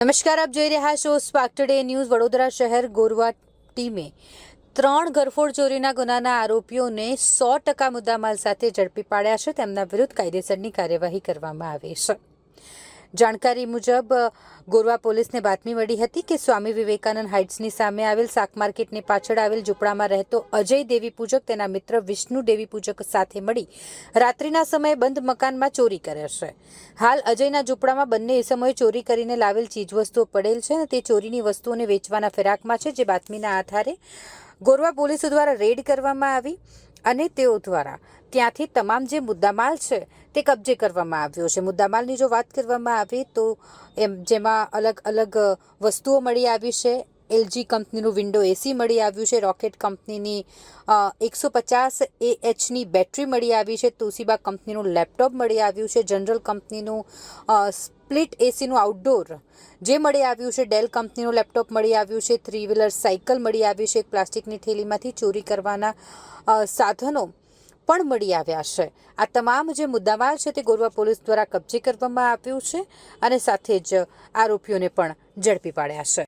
નમસ્કાર, આપ જોઈ રહ્યા છો સ્પાર્ક ટુડે ન્યૂઝ વડોદરા શહેર ગોરવા ટીમે ત્રણ ઘરફોડ ચોરીના ગુનાના આરોપીઓને સો ટકા મુદ્દામાલ સાથે ઝડપી પાડ્યા છે. તેમના વિરુદ્ધ કાયદેસરની કાર્યવાહી કરવામાં આવી છે. જાણકારી મુજબ, ગોરવા પોલીસને બાતમી મળી હતી કે સ્વામી વિવેકાનંદ હાઇટ્સની સામે આવેલ શાક માર્કેટની પાછળ આવેલ ઝૂંપડામાં રહેતો અજય દેવી પૂજક તેના મિત્ર વિષ્ણુ દેવી પૂજક સાથે મળી રાત્રિના સમયે બંધ મકાનમાં ચોરી કરે છે. હાલ અજયના ઝૂંપડામાં બંને સમયે ચોરી કરીને લાવેલ ચીજવસ્તુઓ પડેલ છે અને તે ચોરીની વસ્તુઓને વેચવાના ફિરાકમાં છે, જે બાતમીના આધારે ગોરવા પોલીસ દ્વારા રેડ કરવામાં આવી અને તેઓ દ્વારા ત્યાંથી તમામ જે મુદ્દામાલ છે તે કબજે કરવામાં આવ્યો છે. મુદ્દામાલની જો વાત કરવામાં આવી તો એમ જેમાં અલગ અલગ વસ્તુઓ મળી આવી છે. એલજી કંપનીનું વિન્ડો એસી મળી આવ્યું છે. રોકેટ કંપનીની એકસો પચાસ એ એચની બેટરી મળી આવી છે. તુસીબા કંપનીનું લેપટોપ મળી આવ્યું છે. જનરલ કંપનીનું સ્પ્લિટ એસીનું આઉટડોર જે મળી આવ્યું છે. ડેલ કંપનીનું લેપટોપ મળી આવ્યું છે. થ્રી વ્હીલર સાયકલ મળી આવ્યું છે. એક પ્લાસ્ટિકની થેલીમાંથી ચોરી કરવાના સાધનો પણ મળી આવ્યા છે. આ તમામ જે મુદ્દામાલ છે તે ગોરવા પોલીસ દ્વારા કબજે કરવામાં આવ્યું છે અને સાથે જ આરોપીઓને પણ ઝડપી પાડ્યા છે.